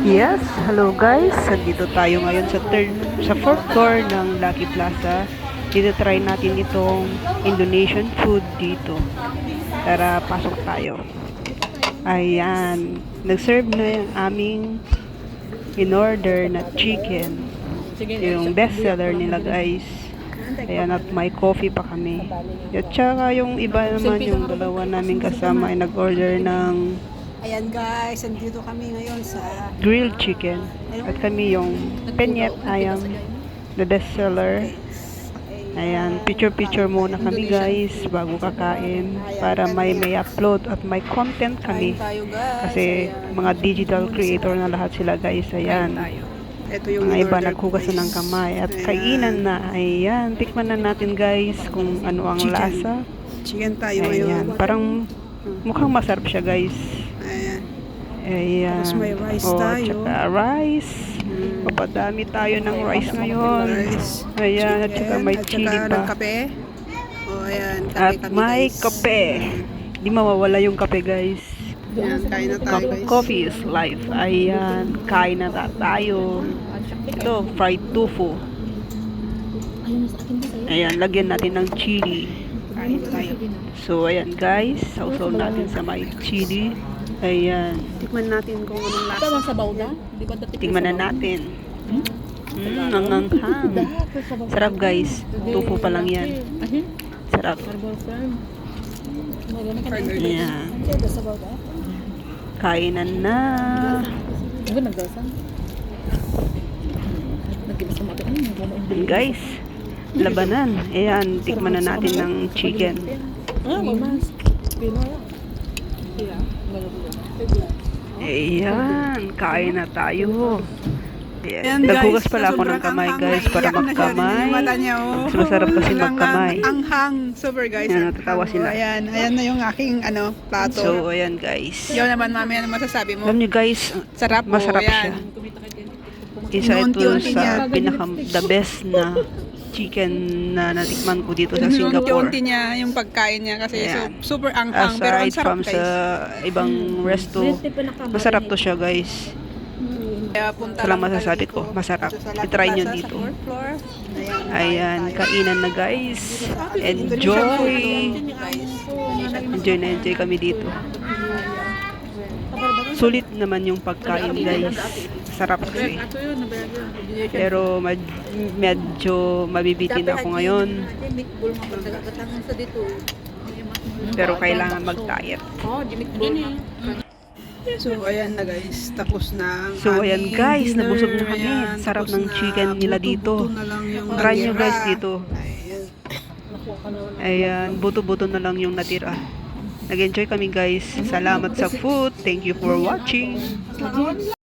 Yes, hello guys. Nandito tayo ngayon sa third, sa fourth floor ng Lucky Plaza. Dito try natin itong Indonesian food dito. Tara, pasok tayo. Ayan. Nag-serve na yung aming in-order na chicken. Yung bestseller nila guys. Ayan, at may coffee pa kami. At saka yung iba naman, yung dalawa namin kasama ay nag-order ng Ayan guys, nandito kami ngayon sa grilled chicken. At kami yung penyet ayam, the best seller. Ayan, picture-picture muna kami guys bago kakain para may may upload at may content kami. Kasi mga digital creator na lahat sila guys. Ayan. Ito yung Mga iba naghugas na ng kamay at kainan na. Ayan, tikman na natin guys kung ano ang lasa. Chicken tayo Ayan, ngayon. parang mukhang masarap siya guys. Ayan. Ayan. Tapos may rice oh, tayo. Tsaka rice. Mm. Papadami tayo ng rice ngayon. Rice, Ayan, at saka chicken, may at chili pa. kape. Oh, ayan. Kape At kami, may guys. kape. Di mawawala yung kape guys. Ayan, kain na tayo guys. coffee is life. Ayan, kain na ta- tayo. Ito, fried tofu. Ayan, lagyan natin ng chili. Kain tayo. So, ayan guys, sausaw natin sa may chili. Ayan, Tikman natin kung anong lasa. Tama sa bawda? Di ba dati tingnan na natin. Mm, ang anghang. Sarap guys. Tofu pa lang yan. Sarap. Ayan. na? Kainan na. Ayan guys. Labanan. Ayan, tikman na natin ng chicken. Ah, mamas. Pinoy. Yeah. Ayan, kain na tayo. Ayan. Naghugas pala ako ng kamay guys para na magkamay. Oh. Mas masarap kasi magkamay. Anghang. Super guys. Ayan, natatawa sila. Oh, ayan. Ayan na yung aking ano, plato. So, ayan guys. Ikaw naman mami, ano masasabi mo? Alam nyo guys, Sarap po. masarap siya. Isa ito sa pinaka the best na chicken na natikman ko dito sa Singapore. Unti-unti niya yung pagkain niya kasi Ayan. su- super anghang. Pero ang sarap from guys. sa ibang resto, masarap to siya guys. Kaya punta Ito lang masasabi ko, masarap. I-try nyo dito. Ayan. Kainan na guys. Enjoy! Enjoy na enjoy kami dito. Sulit naman yung pagkain guys. Sarap kasi. Pero med- medyo mabibitin ako ngayon. Pero kailangan mag-diet. So, ayan na guys. Tapos na ang So, ayan aming guys, dinner. nabusog na kami. Ayan, Sarap tapos ng na. chicken nila dito. Buto-buto na lang yung Try nyo natira. guys dito. Ayan. Ayan, buto-buto na lang yung natira. Nag-enjoy kami guys. Salamat sa food. Thank you for watching.